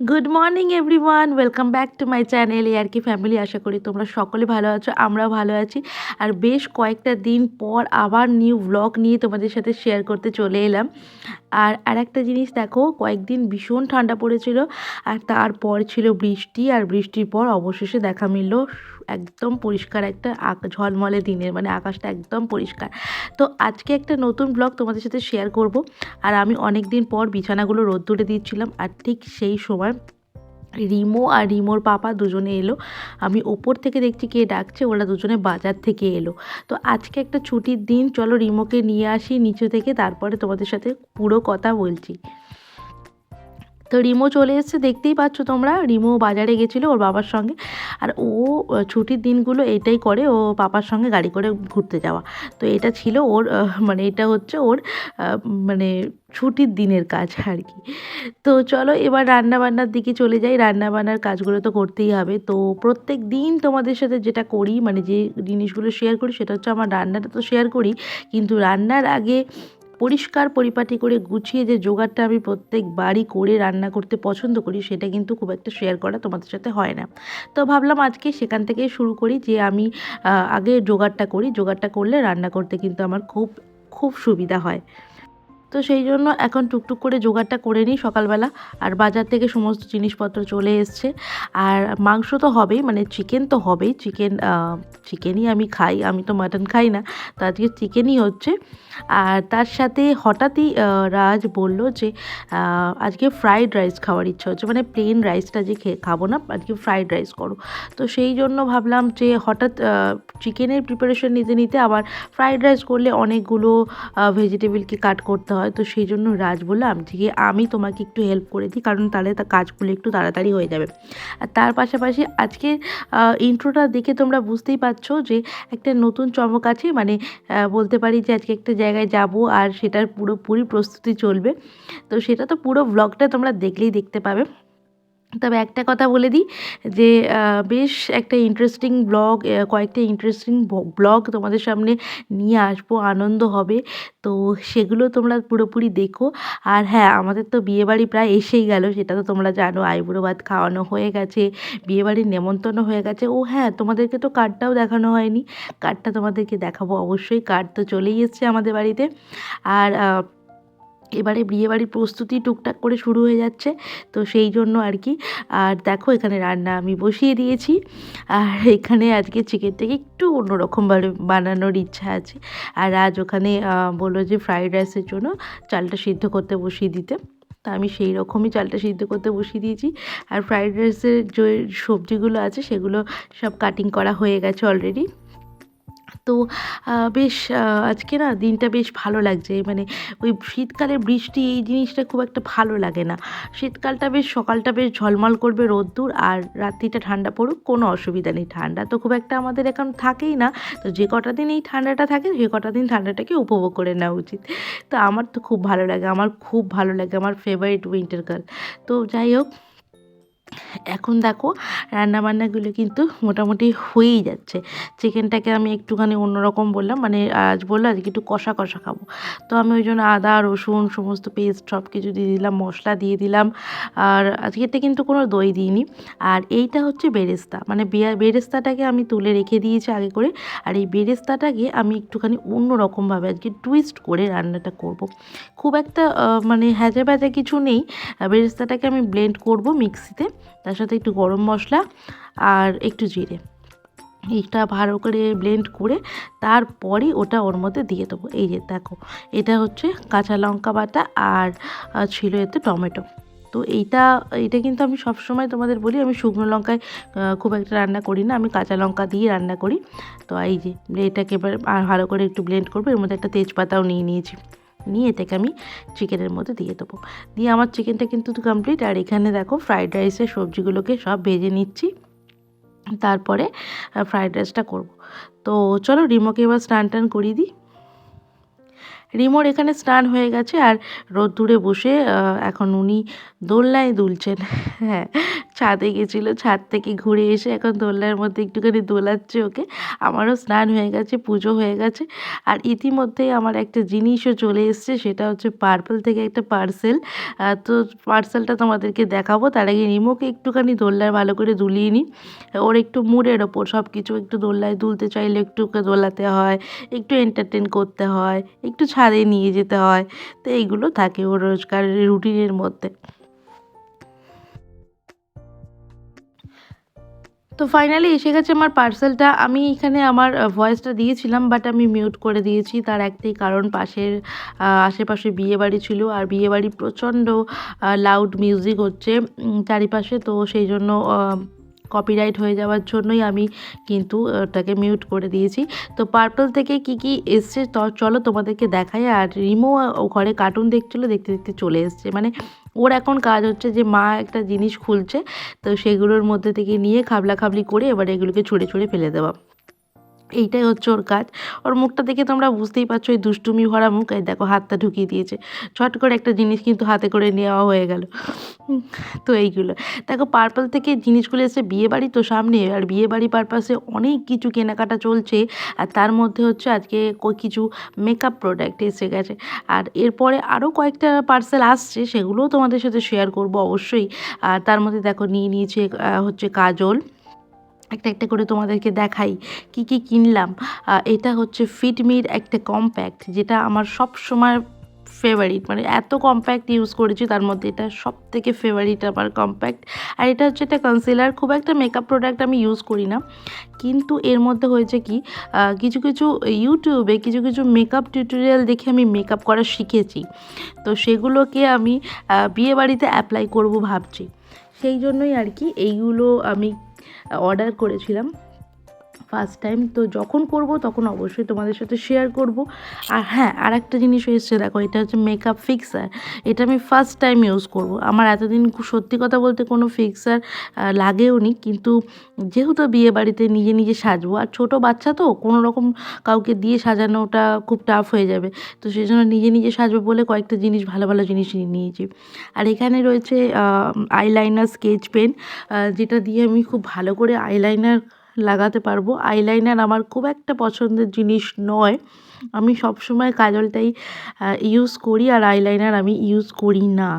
Good morning everyone welcome back to my channel এ আর কি family আশা করি তোমরা সকলে ভালো আছো, আমরাও ভালো আছি। আর বেশ কয়েকটা দিন পর আবার নিউ ব্লগ নিয়ে তোমাদের সাথে শেয়ার করতে চলে এলাম। আর আর একটা জিনিস দেখো, কয়েকদিন ভীষণ ঠান্ডা পড়েছিল, আর তারপর ছিল বৃষ্টি, আর বৃষ্টির পর অবশেষে দেখা মিলল একদম পরিষ্কার একটা ঝলমলে দিনের মানে আকাশটা একদম পরিষ্কার। তো আজকে একটা নতুন ব্লগ তোমাদের সাথে শেয়ার করব। আর আমি অনেক দিন পর বিছানাগুলো রোদ্দুরে দিচ্ছিলাম, আর ঠিক সেই সময় রিমো আর রিমোর পাপা দুজনে এলো। আমি ওপর থেকে দেখছি কে ডাকছে, ওরা দুজনে বাজার থেকে এলো। তো আজকে একটা ছুটির দিন, চলো রিমোকে নিয়ে আসি নিচে থেকে, তারপরে তোমাদের সাথে পুরো কথা বলছি। তো রিমো চলে এসেছে, দেখতেই পাচ্ছ তোমরা। রিমো বাজারে গেছিল ওর বাবার সঙ্গে। আর ও ছুটির দিনগুলো এটাই করে, ও পাপার সঙ্গে গাড়ি করে ঘুরতে যাওয়া। তো এটা ছিল ওর মানে এটা হচ্ছে ওর মানে ছুটির দিনের কাজ আর কি। তো চলো এবার রান্না বান্নার দিকে চলে যাই। রান্না বান্নার কাজগুলো তো করতেই হবে। তো প্রত্যেক দিন তোমাদের সাথে যেটা করি মানে যে জিনিসগুলো শেয়ার করি, সেটা হচ্ছে আমার রান্নাটা তো শেয়ার করি। কিন্তু রান্নার আগে পরিষ্কার পরিপাটি করে গুছিয়ে যে জোগাড়টা আমি প্রত্যেক বাড়ি করে রান্না করতে পছন্দ করি, সেটা কিন্তু খুব একটা শেয়ার করা তোমাদের সাথে হয় না। তো ভাবলাম আজকে সেখান থেকে শুরু করি যে আমি আগে জোগাড়টা করি। জোগাড়টা করলে রান্না করতে কিন্তু আমার খুব খুব সুবিধা হয়। তো সেই জন্য এখন টুকটুক করে জোগাড়টা করে নিই সকালবেলা। আর বাজার থেকে সমস্ত জিনিসপত্র চলে এসছে। আর মাংস তো হবেই মানে চিকেন তো হবেই। চিকেন চিকেনই আমি খাই, আমি তো মাটন খাই না। তো আজকে চিকেনই হচ্ছে। আর তার সাথে হঠাৎই রাজ বলল যে আজকে ফ্রাইড রাইস খাওয়ার ইচ্ছা হচ্ছে। মানে প্লেন রাইসটা যে খেয়ে খাব না, আজকে ফ্রাইড রাইস করো। তো সেই জন্য ভাবলাম যে হঠাৎ চিকেনের প্রিপারেশন নিতে নিতে আবার ফ্রাইড রাইস করলে অনেকগুলো ভেজিটেবলকে কাট করতে হয়। তো সেই জন্য রাজ বললাম যে আমি তোমাকে একটু হেল্প করে দিই, কারণ তাহলে তা কাজগুলো একটু তাড়াতাড়ি হয়ে যাবে। আর তার পাশাপাশি আজকে ইন্ট্রোটা দেখে তোমরা বুঝতেই পারছ যে একটা নতুন চমক আছে। মানে বলতে পারি যে আজকে একটা জায়গায় যাব আর সেটার পুরোপুরি প্রস্তুতি চলবে। তো সেটা তো পুরো ব্লগটা তোমরা দেখলেই দেখতে পাবে। তবে একটা কথা বলে দিই যে বেশ একটা ইন্টারেস্টিং ব্লগ কয়েকটা ইন্টারেস্টিং ব্লগ তোমাদের সামনে নিয়ে আসব, আনন্দ হবে। তো সেগুলো তোমরা পুরোপুরি দেখো। আর হ্যাঁ আমাদের তো বিয়েবাড়ি প্রায় এসেই গেল, সেটা তো তোমরা জানো আইবুড়ো ভাত খাওয়ানো হয়ে গেছে, বিয়েবাড়ির নেমন্তন্ন হয়ে গেছে। ও হ্যাঁ তোমাদেরকে তো কার্ডটাও দেখানো হয়নি। কার্ডটা তোমাদেরকে দেখাবো অবশ্যই, কার্ড তো চলেই এসছে আমাদের বাড়িতে। আর এবারে বিয়েবাড়ির প্রস্তুতি টুকটাক করে শুরু হয়ে যাচ্ছে, তো সেই জন্য আর কি। আর দেখো এখানে রান্না আমি বসিয়ে দিয়েছি। আর এখানে আজকে চিকেনটাকে একটু অন্যরকমভাবে বানানোর ইচ্ছা আছে। আর আজ ওখানে বলল যে ফ্রাইড রাইসের জন্য চালটা সিদ্ধ করতে বসিয়ে দিতে। তা আমি সেই রকমই চালটা সিদ্ধ করতে বসিয়ে দিয়েছি। আর ফ্রাইড রাইসের যে সবজিগুলো আছে সেগুলো সব কাটিং করা হয়ে গেছে অলরেডি তো বেশ আজকে না দিনটা বেশ ভালো লাগছে। মানে ওই শীতকালে বৃষ্টি এই জিনিসটা খুব একটা ভালো লাগে না। শীতকালটা বেশ, সকালটা বেশ ঝলমল করবে রোদ্দুর আর রাত্রিটা ঠান্ডা পড়ুক, কোনো অসুবিধা নেই। ঠান্ডা তো খুব একটা আমাদের এখন থাকেই না। তো যে কটা দিন এই ঠান্ডাটা থাকে, সে কটা দিন ঠান্ডাটাকে উপভোগ করে নেওয়া উচিত। তো আমার তো খুব ভালো লাগে, আমার খুব ভালো লাগে, আমার ফেভারিট উইন্টার কাল তো যাই হোক এখন দেখো রান্নাবান্নাগুলো কিন্তু মোটামুটি হয়েই যাচ্ছে। চিকেনটাকে আমি একটুখানি অন্যরকম বললাম মানে আজ বলল আজকে একটু কষা কষা খাব। তো আমি ওই জন্য আদা, রসুন, সমস্ত পেস্ট সব কিছু দিয়ে দিলাম, মশলা দিয়ে দিলাম। আর আজকেতে কিন্তু কোনো দই দিইনি। আর এইটা হচ্ছে বেরেস্তা মানে বেরেস্তাটাকে আমি তুলে রেখে দিয়েছি আগে করে। আর এই বেরেস্তাটাকে আমি একটুখানি অন্যরকমভাবে আজকে টুইস্ট করে রান্নাটা করব। খুব একটা মানে হ্যাজা ব্যাজা কিছু নেই। বেরেস্তাটাকে আমি ব্লেন্ড করব মিক্সিতে তার সাথে একটু গরম মশলা আর একটু জিরে। এটা ভালো করে ব্লেন্ড করে তারপরে ওটা ওর মধ্যে দিয়ে দেবো। এই যে দেখো, এটা হচ্ছে কাঁচা লঙ্কা বাটা আর ছিল এতে টমেটো। তো এইটা এটা কিন্তু আমি সবসময় তোমাদের বলি, আমি শুকনো লঙ্কায় খুব একটা রান্না করি না, আমি কাঁচা লঙ্কা দিয়ে রান্না করি। তো এই যে এটাকে এবার ভালো করে একটু ব্লেন্ড করব, এর মধ্যে একটা তেজপাতাও নিয়ে নিয়েছি। নিয়ে এটাকে আমি চিকেনের মধ্যে দিয়ে দেবো। দিয়ে আমার চিকেনটা কিন্তু কমপ্লিট আর এখানে দেখো ফ্রাইড রাইসের সবজিগুলোকে সব ভেজে নিচ্ছি। তারপরে ফ্রাইড রাইসটা করব। তো চলো রিমোকে এবার স্নান টান করিয়ে দিই। রিমোর এখানে স্নান হয়ে গেছে। আর রোদ্দুরে বসে এখন উনি দোলনায় দুলছেন। হ্যাঁ ছাদে গেছিল, ছাদ থেকে ঘুরে এসে এখন দোলনার মধ্যে একটুখানি দোলাচ্ছে ওকে। আমারও স্নান হয়ে গেছে, পুজো হয়ে গেছে। আর ইতিমধ্যেই আমার একটা জিনিসও চলে এসছে, সেটা হচ্ছে পার্পল থেকে একটা পার্সেল। তো পার্সেলটা তোমাদেরকে দেখাবো। তার আগে রিমোকে একটুখানি দোলনায় ভালো করে দুলিয়ে নিই। ওর একটু মুডের ওপর সব কিছু একটু দোলনায় দুলতে চাইলে একটু দোলাতে হয়, একটু এন্টারটেন করতে হয়, একটু ছাদে নিয়ে যেতে হয়। তো এইগুলো থাকে ওর রোজকারের রুটিনের মধ্যে। তো ফাইনালি এসে গেছে আমার পার্সেলটা আমি এখানে আমার ভয়েসটা দিয়েছিলাম বাট আমি মিউট করে দিয়েছি। তার একটাই কারণ, পাশের আশেপাশে বিয়েবাড়ি ছিল, আর বিয়েবাড়ি প্রচণ্ড লাউড মিউজিক হচ্ছে চারিপাশে। তো সেই জন্য কপিরাইট হয়ে যাওয়ার জন্যই আমি কিন্তু ওটাকে মিউট করে দিয়েছি। তো পার্পল থেকে কি কি এসছে চলো তোমাদেরকে দেখাই। আর রিমো ও ঘরে কার্টুন দেখছিলো, দেখতে দেখতে চলে এসছে। মানে ওর এখন কাজ হচ্ছে যে মা একটা জিনিস খুলছে, তো সেগুলোর মধ্যে থেকে নিয়ে খাবলা খাবলি করে এবার এগুলোকে ছুঁড়ে ছুঁড়ে ফেলে দেওয়া। এইটাই হচ্ছে ওর কাজ। ওর মুখটা দেখে তোমরা বুঝতেই পারছ ওই দুষ্টুমি ভরা মুখ, এই দেখো হাতটা ঢুকিয়ে দিয়েছে। ছট করে একটা জিনিস কিন্তু হাতে করে নেওয়া হয়ে গেল। তো এইগুলো। দেখো পার্পল থেকে জিনিসগুলো এসে বিয়ে বাড়ি তো সামনে, আর বিয়ে বাড়ি পারপাসে অনেক কিছু কেনাকাটা চলছে, আর তার মধ্যে হচ্ছে আজকে কিছু মেকআপ প্রোডাক্ট এসে গেছে। আর এরপরে আরও কয়েকটা পার্সেল আসছে, সেগুলোও তোমাদের সাথে শেয়ার করব অবশ্যই। আর তার মধ্যে দেখো নিয়ে নিয়েছে হচ্ছে কাজল। একটা একটা করে তোমাদেরকে দেখাই কি কি কিনলাম। এটা হচ্ছে ফিটমির একটা কম্প্যাক্ট যেটা আমার সব সময় ফেভারিট মানে এত কম্প্যাক্ট ইউজ করেছি তার মধ্যে এটা সব থেকে ফেভারিট আমার কম্প্যাক্ট আর এটা হচ্ছে একটা কনসিলার খুব একটা মেকআপ প্রোডাক্ট আমি ইউজ করি না। কিন্তু এর মধ্যে হয়েছে কি কিছু কিছু ইউটিউবে কিছু কিছু মেকআপ টিউটোরিয়াল দেখে আমি মেকআপ করা শিখেছি। তো সেগুলোকে আমি আহ, বিয়ে বাড়িতে অ্যাপ্লাই করব ভাবছি। সেই জন্যই আর কি এইগুলো আমি অর্ডার করেছিলাম। ফার্স্ট টাইম তো যখন করব তখন অবশ্যই তোমাদের সাথে শেয়ার করব। আর হ্যাঁ আর একটা জিনিস এসছে দেখো, এটা হচ্ছে মেকআপ ফিক্সার এটা আমি ফার্স্ট টাইম ইউজ করব। আমার এতদিন সত্যি কথা বলতে কোনো ফিক্সার লাগেও নি। কিন্তু যেহেতু বিয়ে বাড়িতে নিজে নিজে সাজবো, আর ছোট বাচ্চা তো, কোনো রকম কাউকে দিয়ে সাজানোটা খুব টাফ হয়ে যাবে। তো সেই জন্য নিজে নিজে সাজবো বলে কয়েকটা জিনিস, ভালো ভালো জিনিস নিয়ে নিয়েছি। আর এখানে রয়েছে আইলাইনার স্কেচ পেন যেটা দিয়ে আমি খুব ভালো করে আইলাইনার লাগাতে পারব। আইলাইনার আমার খুব একটা পছন্দের জিনিস নয়। আমি সবসময় কাজলটাই ইউজ করি আর আইলাইনার আমি ইউজ করি না।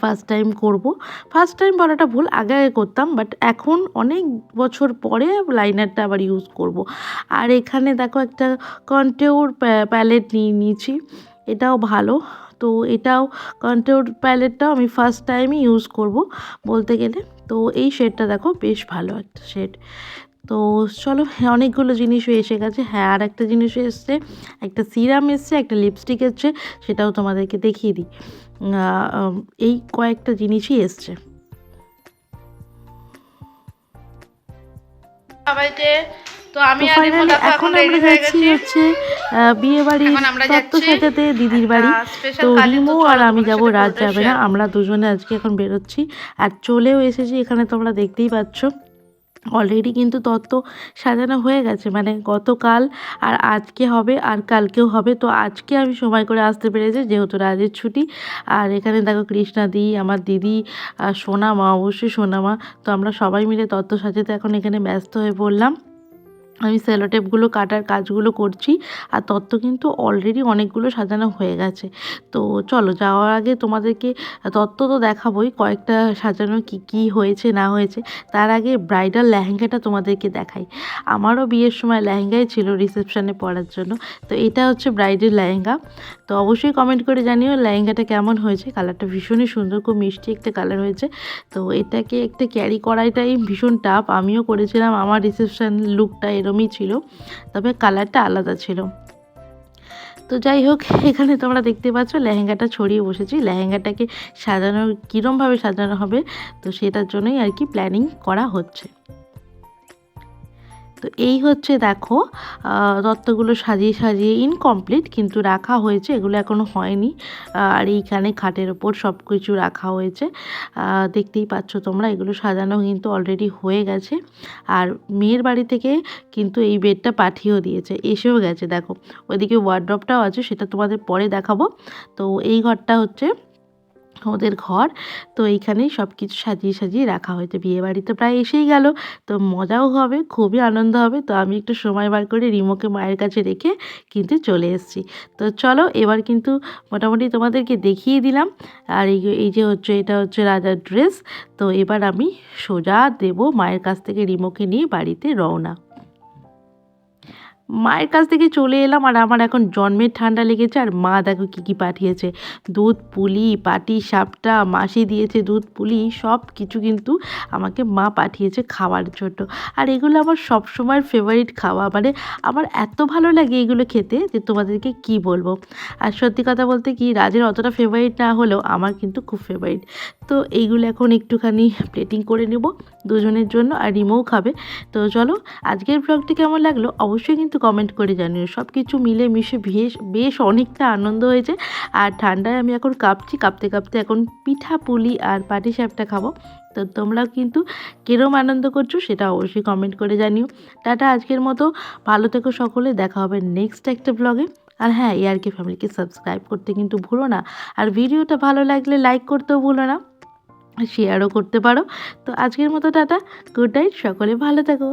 ফার্স্ট টাইম করব। ফার্স্ট টাইম বলাটা ভুল, আগে আগে করতাম বাট এখন অনেক বছর পরে লাইনারটা আবার ইউজ করব। আর এখানে দেখো একটা কন্টেওর প্যালেট নিয়ে নিয়েছি। এটাও ভালো। তো এটাও কন্টেওর প্যালেটটাও আমি ফার্স্ট টাইমই ইউজ করব বলতে গেলে। তো এই শেডটা দেখো বেশ ভালো একটা শেড তো চলো হ্যাঁ, অনেকগুলো জিনিসও এসে গেছে। হ্যাঁ আর একটা জিনিসও এসছে একটা সিরাম এসছে একটা লিপস্টিক এসছে সেটাও তোমাদেরকে দেখিয়ে দিই। এই কয়েকটা জিনিসই এসছে। সবাইকে তো আমি ফাইনালি এখন আমরা যাচ্ছি হচ্ছে বিয়ে এখন তত্ত্ব সাজাতে দিদির বাড়ি। তো রিমো আর আমি যাব রাত যাবে না আমরা দুজনে আজকে এখন বেরোচ্ছি। আর চলেও এসেছি এখানে তোমরা দেখতেই পাচ্ছ। অলরেডি কিন্তু তত্ত্ব সাজানো হয়ে গেছে মানে গতকাল আর আজকে হবে আর কালকেও হবে। তো আজকে আমি সময় করে আসতে পেরেছি যেহেতু রাজের ছুটি। আর এখানে দেখো কৃষ্ণা দি আমার দিদি আর সোনা মা অবশ্যই সোনা মা। তো আমরা সবাই মিলে তত্ত্ব সাজাতে এখন এখানে ব্যস্ত হয়ে পড়লাম। আমি সেলোটেপগুলো কাটার কাজগুলো করছি আর তত্ত্ব কিন্তু অলরেডি অনেকগুলো সাজানো হয়ে গেছে। তো চলো যাওয়ার আগে তোমাদেরকে তত্ত্ব তো দেখাবোই, কয়েকটা সাজানো কি কি হয়েছে না হয়েছে। তার আগে ব্রাইডাল লেহেঙ্গাটা তোমাদেরকে দেখাই। আমারও বিয়ের সময় লেহেঙ্গাই ছিল রিসেপশানে পরার জন্য। তো এটা হচ্ছে ব্রাইডের লেহেঙ্গা। তো অবশ্যই কমেন্ট করে জানিও লেহেঙ্গাটা কেমন হয়েছে? কালারটা ভীষণই সুন্দর, খুব মিষ্টি একটা কালার হয়েছে। তো এটাকে একটা ক্যারি করাইটাই ভীষণ টাফ আমিও করেছিলাম, আমার রিসেপশান লুকটা এরমই ছিল, তবে কালারটা আলাদা ছিল। তো যাই হোক, এখানে তোমরা দেখতে পাচ্ছ লেহেঙ্গাটা ছড়িয়ে বসেছি। লেহেঙ্গাটাকে সাজানো, কীরমভাবে সাজানো হবে, তো সেটার জন্যই আর কি প্ল্যানিং করা হচ্ছে। তো এই হচ্ছে দেখো তত্ত্বগুলো সাজিয়ে সাজিয়ে ইনকমপ্লিট কিন্তু রাখা হয়েছে, এগুলো এখনও হয়নি। আর এইখানে খাটের ওপর সব কিছু রাখা হয়েছে। দেখতেই পাচ্ছ তোমরা, এগুলো সাজানো কিন্তু অলরেডি হয়ে গেছে। আর মেয়ের বাড়ি থেকে কিন্তু এই বেডটা পাঠিয়েও দিয়েছে, এসেও গেছে। দেখো, ওইদিকে ওয়ার্ড্রপটাও আছে, সেটা তোমাদের পরে দেখাবো। তো এই ঘরটা হচ্ছে ওদের ঘর। তো এইখানেই সব কিছু সাজিয়ে সাজিয়ে রাখা বিয়ে বাড়িতে প্রায় এসেই গেল। তো মজাও হবে, খুবই আনন্দ হবে। তো আমি একটু সময় বার করে রিমোকে মায়ের কাছে রেখে কিন্তু চলে এসেছি। তো চলো, এবার কিন্তু মোটামুটি তোমাদেরকে দেখিয়ে দিলাম। আর এই এই যে হচ্ছে, এটা হচ্ছে রাজার ড্রেস তো এবার আমি সোজা দেব মায়ের কাছ থেকে রিমোকে নিয়ে বাড়িতে রওনা। মায়ের কাছ থেকে চলে এলাম আর আমার এখন জন্মের ঠান্ডা লেগেছে আর মা দেখো কী কী পাঠিয়েছে। দুধ, পুলি, পাটি, সাপটা, মাসি দিয়েছে দুধ, পুলি, সব কিছু কিন্তু আমাকে মা পাঠিয়েছে খাওয়ার জন্য। আর এগুলো আমার সবসময়ের ফেভারিট খাওয়া। মানে আমার এত ভালো লাগে এগুলো খেতে যে তোমাদেরকে কি বলব। আর সত্যি কথা বলতে কি, রাজের অতটা ফেভারিট না হলেও আমার কিন্তু খুব ফেভারিট তো এইগুলো এখন একটুখানি প্লেটিং করে নেব দুজনের জন্য আর রিমোও খাবে। তো চলো, আজকের ব্লগটি কেমন লাগল? অবশ্যই কিন্তু কমেন্ট করে জানিও। সব কিছু মিলে মিশে বেশ বেশ অনেকটা আনন্দ হয়েছে। আর ঠান্ডায় আমি এখন কাঁপছি, কাঁপতে কাঁপতে এখন পিঠা, পুলি আর পাটি সাপটা খাব। তো তোমরাও কিন্তু কিরম আনন্দ করছ সেটা অবশ্যই কমেন্ট করে জানিও। টাটা, আজকের মতো। ভালো থেকো সকলে, দেখা হবে নেক্সট একটা ব্লগে আর হ্যাঁ এআরকে ফ্যামিলিকে সাবস্ক্রাইব করতে কিন্তু ভুলো না। আর ভিডিওটা ভালো লাগলে লাইক করতেও ভুলো না। শেয়ারও করতে পারো। তো আজকের মতো টাটা। গুড নাইট সকলে ভালো থাকো।